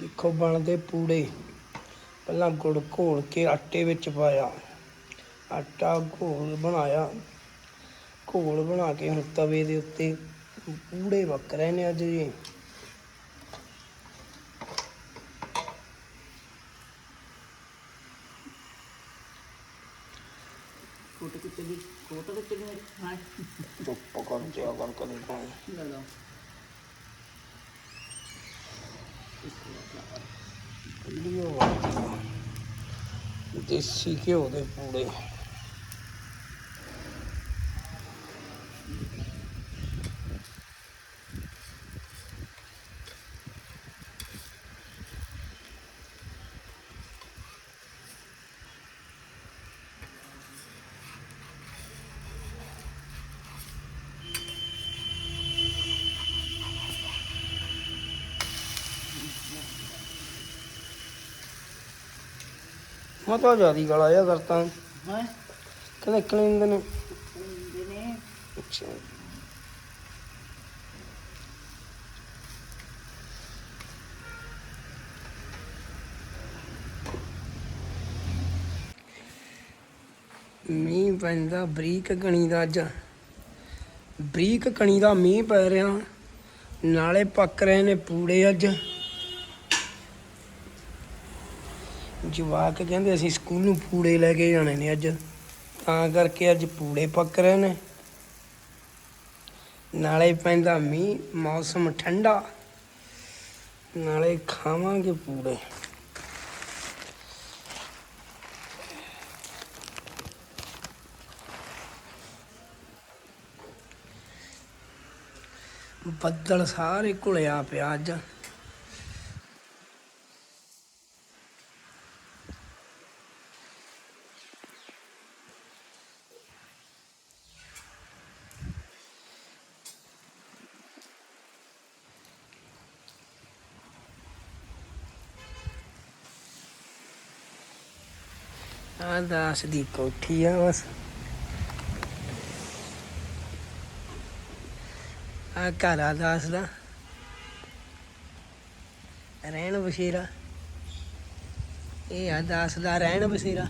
ਦੇਖੋ ਬਣਦੇ ਪੂੜੇ। ਪਹਿਲਾਂ ਗੁੜ ਘੋਲ ਕੇ ਆਟੇ ਵਿੱਚ ਪਾਇਆ। ਆਟਾ ਘੋਲ ਬਣਾਇਆ। ਘੋਲ ਬਣਾ ਕੇ ਹੁਣ ਤਵੇ ਦੇ ਉੱਤੇ ਪੂੜੇ ਵਕ ਰਹੇ ਨੇ ਅੱਜ ਜੀ। ਫੋਟੋ ਖਿੱਚ ਲਈ ਫੋਟੋ ਲਈ ਮੇਰੀ ਹਾਂ ਚੁੱਪ ਕਰ ਜਾ ਕਰ ਕਰੀ ਲੈ ਲਓ। ਦੇਸੀ ਘਿਓ ਦੇ ਪੂੜੇ ਮੈਂ ਤਾਂ ਜਿਆਦੀ ਗਲਾ ਆ ਕਰਤਾ। ਹਾਂ? ਕਹਿੰਦੇ ਕਲਿੰਦ ਨੇ ਨੇ। ਅੱਛਾ। ਮੀਂਹ ਪੈਂਦਾ ਬਰੀਕ ਕਣੀ ਦਾ ਅੱਜ। ਬਰੀਕ ਕਣੀ ਦਾ ਮੀਂਹ ਪੈ ਰਿਹਾ। ਨਾਲੇ ਪੱਕ ਰਹੇ ਨੇ ਪੂੜੇ ਅੱਜ। ਜਵਾਕ ਕਹਿੰਦੇ ਅਸੀਂ ਸਕੂਲ ਨੂੰ ਪੂੜੇ ਲੈ ਕੇ ਜਾਣੇ ਨੇ ਅੱਜ। ਤਾਂ ਕਰਕੇ ਅੱਜ ਪੂੜੇ ਪੱਕ ਰਹੇ ਨੇ। ਨਾਲੇ ਪੈਂਦਾ ਮੀਂਹ, ਮੌਸਮ ਠੰਡਾ। ਨਾਲੇ ਖਾਵਾਂਗੇ ਪੂੜੇ। ਬੱਦਲ ਸਾਰੇ ਘੁਲਿਆ ਪਿਆ ਅੱਜ। ਆ ਦਾਸ ਦੀ ਕੋਠੀ ਆ ਬਸ। ਆ ਘਰ ਆ ਦਾਸ ਦਾ। ਰਹਿਣ ਬਸੇਰਾ। ਇਹ ਆ ਦਾਸ ਦਾ ਰਹਿਣ ਬਸੇਰਾ।